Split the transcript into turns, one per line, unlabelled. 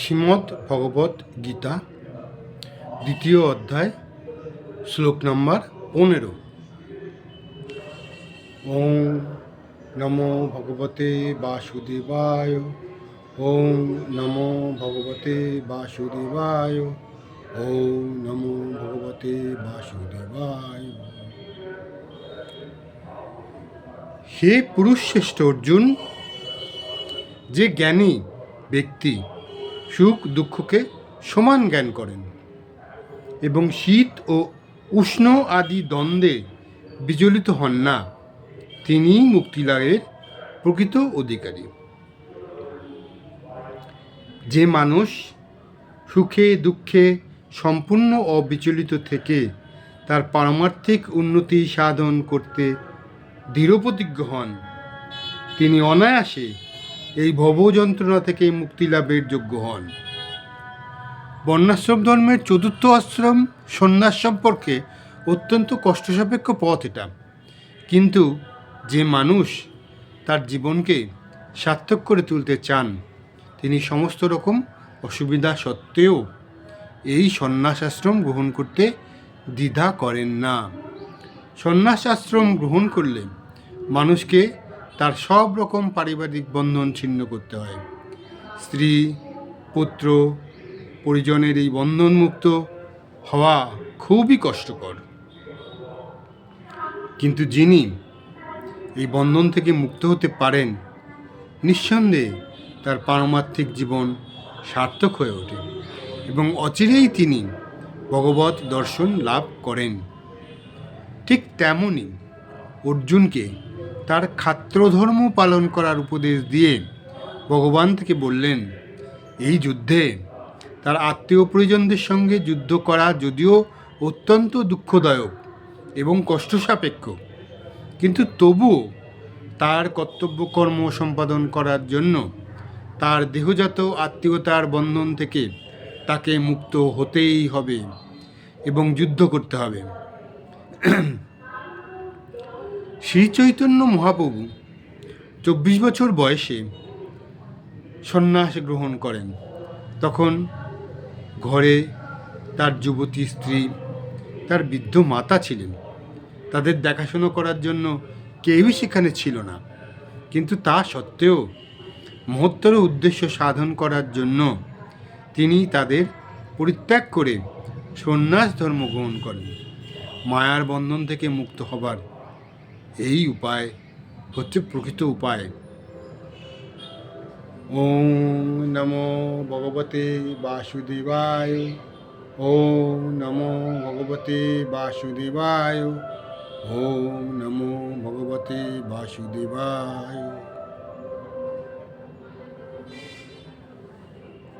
শ্রীমদ্ ভগবত গীতা, দ্বিতীয় অধ্যায়, শ্লোক নম্বর পনেরো। ওম নমো ভগবতে বাসুদেবায় ওম নমো ভগবতে বাসুদেবায় ওম নমো ভগবতে বাসুদেবায়। হে পুরুষ শ্রেষ্ঠ অর্জুন, যে জ্ঞানী ব্যক্তি সুখ দুঃখকে সমান জ্ঞান করেন এবং শীত ও উষ্ণ আদি দ্বন্দ্বে বিচলিত হন না। তিনিই মুক্তিলাভের প্রকৃত অধিকারী। যে মানুষ সুখে, দুঃখে সম্পূর্ণ অবিচলিত থেকে তার পারমার্থিক উন্নতি সাধন করতে দৃঢ়প্রতিজ্ঞ হন, তিনি অনায়াসে এই ভব যন্ত্রণা থেকে মুক্তি লাভের যোগ্য হন। বর্ণাশ্রম ধর্মের চতুর্থ আশ্রম সন্ন্যাস সম্পর্কে অত্যন্ত কষ্টসাপেক্ষ পথ এটা। কিন্তু যে মানুষ তার জীবনকে সার্থক করে তুলতে চান, তিনি সমস্ত রকম অসুবিধা সত্ত্বেও এই সন্ন্যাস আশ্রম গ্রহণ করতে দ্বিধা করেন না। সন্ন্যাস আশ্রম গ্রহণ করলে মানুষকে তার সব রকম পারিবারিক বন্ধন ছিন্ন করতে হয়। স্ত্রী, পুত্র, পরিজনের এই বন্ধনমুক্ত হওয়া খুবই কষ্টকর। কিন্তু যিনি এই বন্ধন থেকে মুক্ত হতে পারেন, নিঃসন্দেহে তার পারমার্থিক জীবন সার্থক হয়ে ওঠে এবং অচিরেই তিনি ভগবত দর্শন লাভ করেন। ঠিক তেমনই অর্জুনকে তার খাত্রধর্ম পালন করার উপদেশ দিয়ে ভগবান থেকে বললেন, এই যুদ্ধে তার আত্মীয় পরিজনদের সঙ্গে যুদ্ধ করা যদিও অত্যন্ত দুঃখদায়ক এবং কষ্টসাপেক্ষ, কিন্তু তবুও তার কর্তব্য কর্ম সম্পাদন করার জন্য তার দেহজাত আত্মীয়তার বন্ধন থেকে তাকে মুক্ত হতেই হবে এবং যুদ্ধ করতে হবে। শ্রী চৈতন্য মহাপ্রভু চব্বিশ বছর বয়সে সন্ন্যাস গ্রহণ করেন। তখন ঘরে তার যুবতী স্ত্রী, তার বৃদ্ধ মাতা ছিলেন। তাদের দেখাশুনো করার জন্য কেউই সেখানে ছিল না। কিন্তু তা সত্ত্বেও মহত্তর উদ্দেশ্য সাধন করার জন্য তিনি তাদের পরিত্যাগ করে সন্ন্যাস ধর্ম গ্রহণ করেন। মায়ার বন্ধন থেকে মুক্ত হবার এই উপায় হচ্ছে প্রকৃত উপায়। ওম নমো ভগবতে বাসুদেবায় ওম নমো ভগবতে বাসুদেবায় ওম নমো ভগবতে বাসুদেবায়।